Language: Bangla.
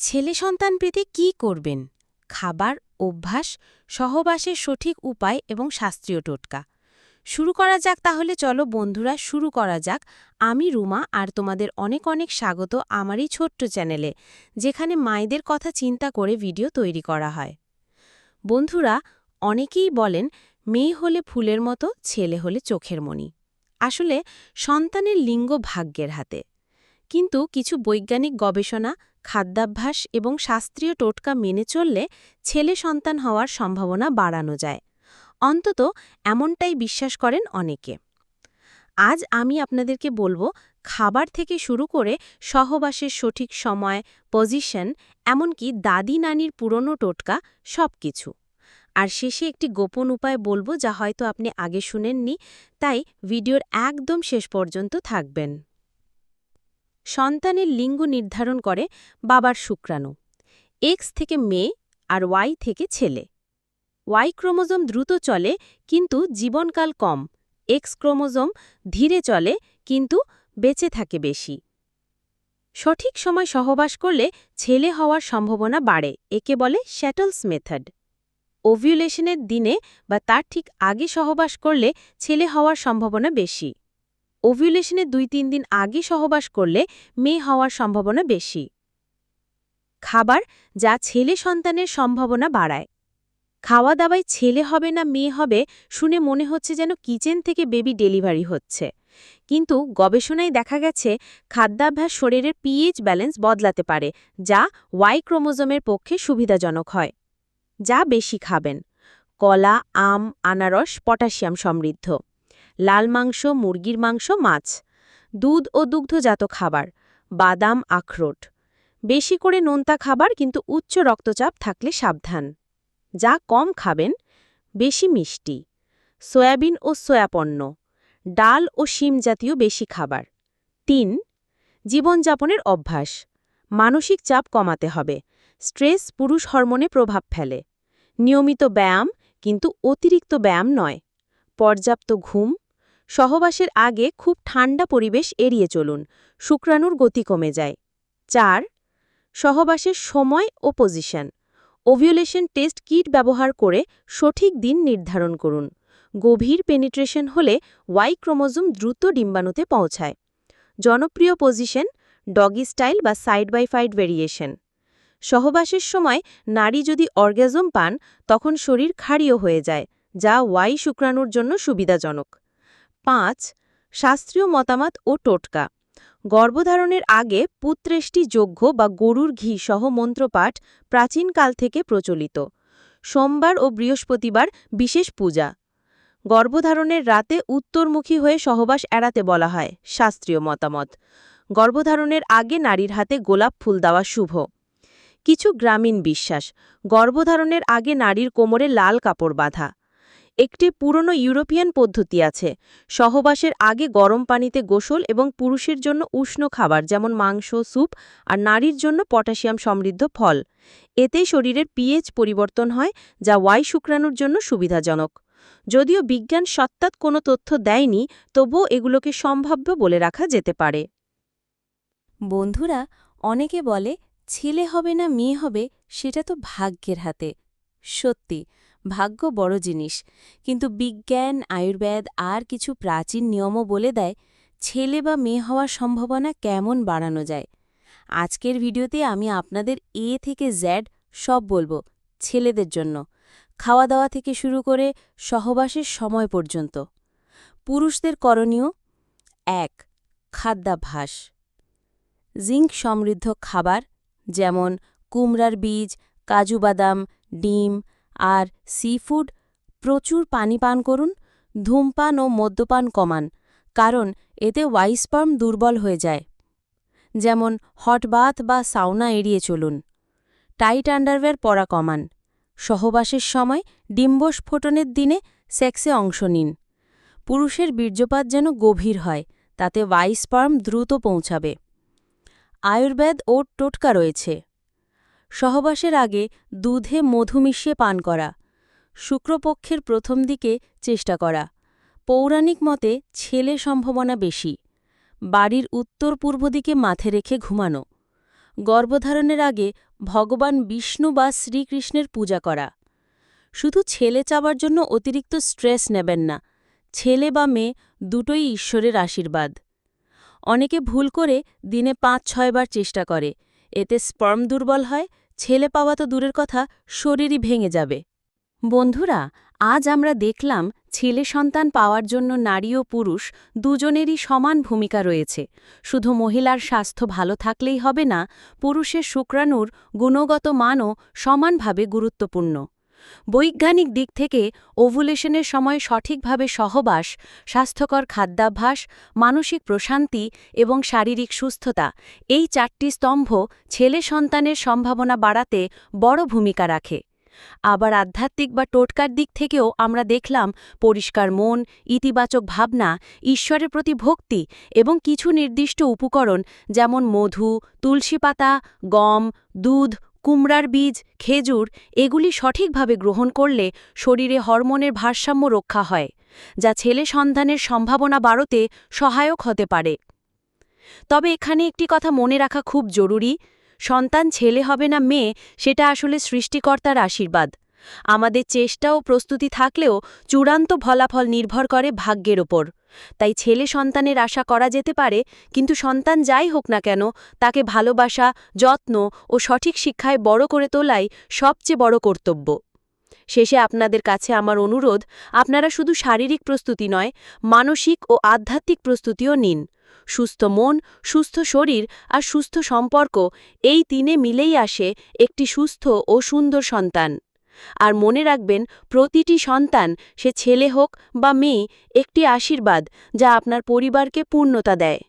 ছেলে সন্তান পেতে কি করবেন? খাবার, অভ্যাস, সহবাসের সঠিক উপায় এবং শাস্ত্রীয় টোটকা। শুরু করা যাক তাহলে, চলো বন্ধুরা, শুরু করা যাক। আমি রুমা আর তোমাদের অনেক অনেক স্বাগত আমারই ছোট্ট চ্যানেলে, যেখানে মায়েদের কথা চিন্তা করে ভিডিও তৈরি করা হয়। বন্ধুরা, অনেকেই বলেন, মেয়ে হলে ফুলের মতো, ছেলে হলে চোখের মণি। আসলে, সন্তানের লিঙ্গ ভাগ্যের হাতে। কিন্তু কিছু বৈজ্ঞানিক গবেষণা খাদ্যাভ্যাস এবং শাস্ত্রীয় টোটকা মেনে চললে ছেলে সন্তান হওয়ার সম্ভাবনা বাড়ানো যায়। অন্তত এমনটাই বিশ্বাস করেন অনেকে। আজ আমি আপনাদেরকে বলব, খাবার থেকে শুরু করে সহবাসের সঠিক সময় পজিশন এমনকি দাদি নানির পুরনো টোটকা সব কিছু আর শেষে একটি গোপন উপায় বলব যা হয়তো আপনি আগে শুনেননি, তাই ভিডিওর একদম শেষ পর্যন্ত থাকবেন। সন্তানের লিঙ্গ নির্ধারণ করে বাবার শুক্রাণু। এক্স থেকে মেয়ে আর ওয়াই থেকে ছেলে। ওয়াই ক্রোমোজোম দ্রুত চলে, কিন্তু জীবনকাল কম। এক্স ক্রোমোজোম ধীরে চলে, কিন্তু বেঁচে থাকে বেশি। সঠিক সময় সহবাস করলে ছেলে হওয়ার সম্ভাবনা বাড়ে, একে বলে শ্যাটলস মেথড ওভিউলেশনের দিনে বা তার ঠিক আগে সহবাস করলে ছেলে হওয়ার সম্ভাবনা বেশি। ওভিউলেশনের দুই তিন দিন আগে সহবাস করলে মেয়ে হওয়ার সম্ভাবনা বেশি। খাবার যা ছেলে সন্তানের সম্ভাবনা বাড়ায়। খাওয়া দাওয়ায় ছেলে হবে না মেয়ে হবে শুনে মনে হচ্ছে যেন কিচেন থেকে বেবি ডেলিভারি হচ্ছে। কিন্তু গবেষণায় দেখা গেছে, খাদ্যাভ্যাস শরীরের পিএইচ ব্যালেন্স বদলাতে পারে, যা ওয়াই ক্রোমোজোমের পক্ষে সুবিধাজনক হয়। যা বেশি খাবেন। কলা, আম, আনারস, পটাশিয়াম সমৃদ্ধ। লাল মাংস, মুরগির মাংস, মাছ, দুধ ও দুগ্ধজাত খাবার, বাদাম, আখরোট। বেশি করে নোনতা খাবার কিন্তু উচ্চ রক্তচাপ থাকলে সাবধান। যা কম খাবেন, বেশি মিষ্টি। সয়াবিন ও সয়াপণ্য ডাল ও শিম জাতীয় বেশি খাবার। তিন, জীবনযাপনের অভ্যাস, মানসিক চাপ কমাতে হবে। স্ট্রেস পুরুষ হরমোনে প্রভাব ফেলে। নিয়মিত ব্যায়াম কিন্তু অতিরিক্ত ব্যায়াম নয়, পর্যাপ্ত ঘুম সহবাসের আগে খুব ঠান্ডা পরিবেশ এড়িয়ে চলুন, শুক্রাণুর গতি কমে যায়। চার, সহবাসের সময় ও পজিশন ওভিউলেশন টেস্ট কিট ব্যবহার করে সঠিক দিন নির্ধারণ করুন। গভীর পেনিট্রেশন হলে ওয়াই ক্রোমোজোম দ্রুত ডিম্বাণুতে পৌঁছায়। জনপ্রিয় পজিশন ডগি স্টাইল বা সাইড বাই সাইড ভেরিয়েশন সহবাসের সময় নারী যদি অর্গ্যাজম পান, তখন শরীর খাড়িও হয়ে যায়, যা ওয়াই শুক্রাণুর জন্য সুবিধাজনক। পাঁচ, শাস্ত্রীয় মতামত ও টোটকা। গর্ভধারণের আগে পুত্রেষ্টি যোগ্য বা গরুর ঘি সহ মন্ত্রপাঠ প্রাচীনকাল থেকে প্রচলিত। সোমবার ও বৃহস্পতিবার বিশেষ পূজা। গর্ভধারণের রাতে উত্তরমুখী হয়ে সহবাস এড়াতে বলা হয়, শাস্ত্রীয় মতামত। গর্ভধারণের আগে নারীর হাতে গোলাপ ফুল দেওয়া শুভ। কিছু গ্রামীণ বিশ্বাস। গর্ভধারণের আগে নারীর কোমরে লাল কাপড় বাঁধা। একটি পুরনো ইউরোপিয়ান পদ্ধতি আছে, সহবাসের আগে গরম পানিতে গোসল এবং পুরুষের জন্য উষ্ণ খাবার যেমন মাংস, স্যুপ আর নারীর জন্য পটাশিয়াম সমৃদ্ধ ফল। এতে শরীরের পিএইচ পরিবর্তন হয়, যা ওয়াই শুক্রাণুর জন্য সুবিধাজনক। যদিও বিজ্ঞান সত্তাৎ কোনো তথ্য দেয়নি, তবুও এগুলোকে সম্ভাব্য বলে রাখা যেতে পারে। বন্ধুরা, অনেকে বলে, ছেলে হবে না মেয়ে হবে, সেটা তো ভাগ্যের হাতে। সত্যি ভাগ্য বড় জিনিস। কিন্তু বিজ্ঞান, আয়ুর্বেদ আর কিছু প্রাচীন নিয়মও বলে দেয়, ছেলে বা মেয়ে হওয়ার সম্ভাবনা কেমন বাড়ানো যায়। আজকের ভিডিওতে আমি আপনাদের এ থেকে জ্যাড সব বলব, ছেলেদের জন্য। খাওয়া দাওয়া থেকে শুরু করে সহবাসের সময় পর্যন্ত। পুরুষদের করণীয়, এক, খাদ্যাভ্যাস। জিঙ্ক সমৃদ্ধ খাবার, যেমন কুমড়ার বীজ, কাজু বাদাম, ডিম আর সিফুড প্রচুর পানি পান করুন, ধূমপান ও মদ্যপান কমান, কারণ এতে ওয়াইসপার্ম দুর্বল হয়ে যায়। যেমন হট বাথ বা সাউনা এড়িয়ে চলুন। টাইট আন্ডারওয়্যার পরা কমান। সহবাসের সময় ডিম্বস্ফোটনের দিনে সেক্সে অংশ নিন। পুরুষের বীর্যপাত যেন গভীর হয়, তাতে ওয়াইসপার্ম দ্রুত পৌঁছাবে। আয়ুর্বেদ ও টোটকা রয়েছে। সহবাসের আগে দুধে মধু মিশিয়ে পান করা, শুক্রপক্ষের প্রথম দিকে চেষ্টা করা। পৌরাণিক মতে ছেলে সম্ভাবনা বেশি, বাড়ির উত্তর পূর্ব দিকে মাথে রেখে ঘুমানো। গর্ভধারণের আগে ভগবান বিষ্ণু বা শ্রীকৃষ্ণের পূজা করা। শুধু ছেলে চাবার জন্য অতিরিক্ত স্ট্রেস নেবেন না, ছেলে বা মেয়ে দুটোই ঈশ্বরের আশীর্বাদ। অনেকে ভুল করে দিনে পাঁচ ছয়বার চেষ্টা করে এতে স্পর্ম দুর্বল হয়, ছেলে পাওয়া তো দূরের কথা, শরীরই ভেঙে যাবে। বন্ধুরা, আজ আমরা দেখলাম ছেলে সন্তান পাওয়ার জন্য নারী ও পুরুষ দুজনেরই সমান ভূমিকা রয়েছে। শুধু মহিলার স্বাস্থ্য ভালো থাকলেই হবে না, পুরুষের শুক্রাণুর গুণগত মানও সমানভাবে গুরুত্বপূর্ণ। বৈজ্ঞানিক দিক থেকে ওভুলেশনের সময় সঠিকভাবে সহবাস, স্বাস্থ্যকর খাদ্যাভ্যাস, মানসিক প্রশান্তি এবং শারীরিক সুস্থতা এই চারটি স্তম্ভ ছেলে সন্তানের সম্ভাবনা বাড়াতে বড় ভূমিকা রাখে। আবার আধ্যাত্মিক বা টোটকার দিক থেকেও আমরা দেখলাম পরিষ্কার মন, ইতিবাচক ভাবনা, ঈশ্বরের প্রতি ভক্তি এবং কিছু নির্দিষ্ট উপকরণ যেমন মধু, তুলসী পাতা, গম, দুধ কুমড়ার বীজ, খেজুর এগুলি সঠিকভাবে গ্রহণ করলে শরীরে হরমোনের ভারসাম্য রক্ষা হয়, যা ছেলে সন্ধানের সম্ভাবনা বাড়তে সহায়ক হতে পারে। তবে এখানে একটি কথা মনে রাখা খুব জরুরি, সন্তান ছেলে হবে না মেয়ে, সেটা আসলে সৃষ্টিকর্তার আশীর্বাদ। আমাদের চেষ্টা ও প্রস্তুতি থাকলেও চূড়ান্ত ফলাফল নির্ভর করে ভাগ্যের ওপর। তাই ছেলে সন্তানের আশা করা যেতে পারে, কিন্তু সন্তান যাই হোক না কেন, তাকে ভালোবাসা, যত্ন ও সঠিক শিক্ষায় বড় করে তোলাই সবচেয়ে বড় কর্তব্য। শেষে আপনাদের কাছে আমার অনুরোধ, আপনারা শুধু শারীরিক প্রস্তুতি নয়, মানসিক ও আধ্যাত্মিক প্রস্তুতিও নিন। সুস্থ মন, সুস্থ শরীর আর সুস্থ সম্পর্ক, এই তিনে মিলেই আসে একটি সুস্থ ও সুন্দর সন্তান। আর মনে রাখবেন, প্রতিটি সন্তান, সে ছেলে হোক বা মেয়ে, একটি আশীর্বাদ যা আপনার পরিবারকে পূর্ণতা দেয়।